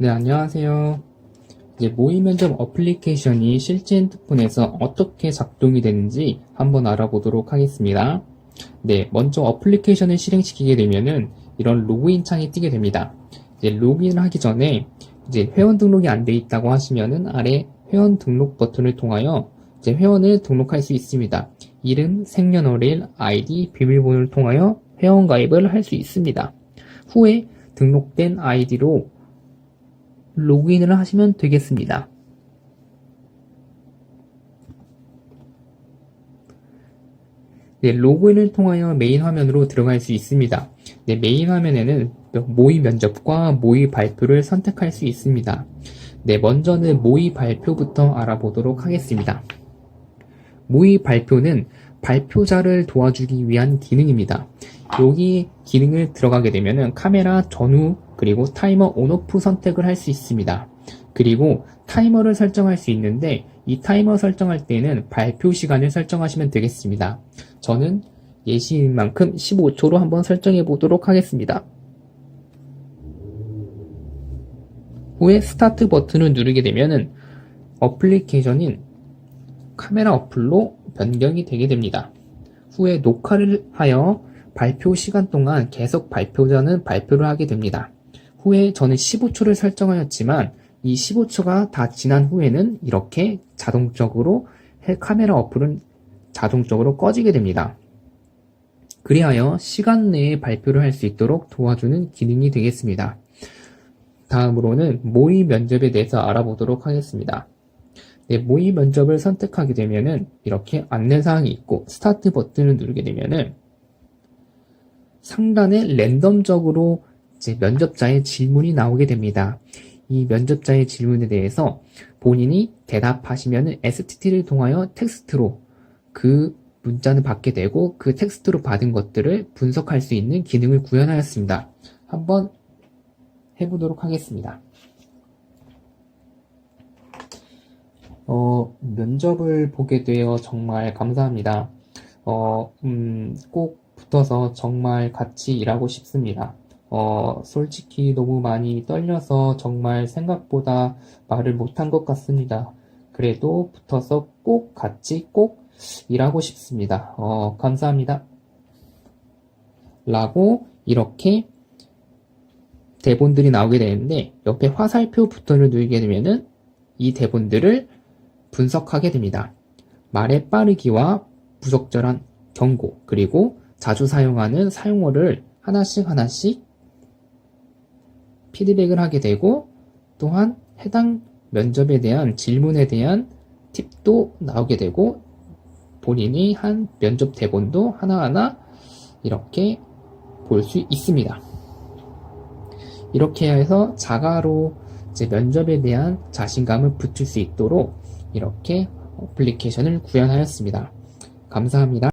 네, 안녕하세요. 이제 모의 면접 어플리케이션이 실제 핸드폰에서 어떻게 작동이 되는지 한번 알아보도록 하겠습니다. 네, 먼저 어플리케이션을 실행시키게 되면은 이런 로그인 창이 뜨게 됩니다. 이제 로그인을 하기 전에 이제 회원 등록이 안 돼 있다고 하시면은 아래 회원 등록 버튼을 통하여 이제 회원을 등록할 수 있습니다. 이름, 생년월일, 아이디, 비밀번호를 통하여 회원 가입을 할 수 있습니다. 후에 등록된 아이디로 로그인을 하시면 되겠습니다. 네, 로그인을 통하여 메인 화면으로 들어갈 수 있습니다. 네, 메인 화면에는 모의 면접과 모의 발표를 선택할 수 있습니다. 네, 먼저는 모의 발표부터 알아보도록 하겠습니다. 모의 발표는 발표자를 도와주기 위한 기능입니다. 여기 기능을 들어가게 되면은 카메라 전후 그리고 타이머 온오프 선택을 할 수 있습니다. 그리고 타이머를 설정할 수 있는데 이 타이머 설정할 때는 발표 시간을 설정하시면 되겠습니다. 저는 예시인 만큼 15초로 한번 설정해 보도록 하겠습니다. 후에 스타트 버튼을 누르게 되면은 어플리케이션인 카메라 어플로 변경이 되게 됩니다. 후에 녹화를 하여 발표 시간 동안 계속 발표자는 발표를 하게 됩니다. 후에 저는 15초를 설정하였지만 이 15초가 다 지난 후에는 이렇게 자동적으로 카메라 어플은 자동적으로 꺼지게 됩니다. 그리하여 시간 내에 발표를 할 수 있도록 도와주는 기능이 되겠습니다. 다음으로는 모의 면접에 대해서 알아보도록 하겠습니다. 네, 모의 면접을 선택하게 되면은 이렇게 안내사항이 있고 스타트 버튼을 누르게 되면은 상단에 랜덤적으로 이제 면접자의 질문이 나오게 됩니다. 이 면접자의 질문에 대해서 본인이 대답하시면 STT를 통하여 텍스트로 그 문자는 받게 되고 그 텍스트로 받은 것들을 분석할 수 있는 기능을 구현하였습니다. 한번 해보도록 하겠습니다. 어, 면접을 보게 되어 정말 감사합니다. 어, 음, 꼭 붙어서 정말 같이 일하고 싶습니다. 어, 솔직히 너무 많이 떨려서 정말 생각보다 말을 못한 것 같습니다. 그래도 붙어서 꼭 같이 꼭 일하고 싶습니다. 어, 감사합니다. 라고 이렇게 대본들이 나오게 되는데 옆에 화살표 버튼을 누르게 되면은 이 대본들을 분석하게 됩니다. 말의 빠르기와 부적절한 경고 그리고 자주 사용하는 사용어를 하나씩 하나씩 피드백을 하게 되고 또한 해당 면접에 대한 질문에 대한 팁도 나오게 되고 본인이 한 면접 대본도 하나하나 이렇게 볼 수 있습니다. 이렇게 해서 자가로 이제 면접에 대한 자신감을 붙일 수 있도록 이렇게 어플리케이션을 구현하였습니다. 감사합니다.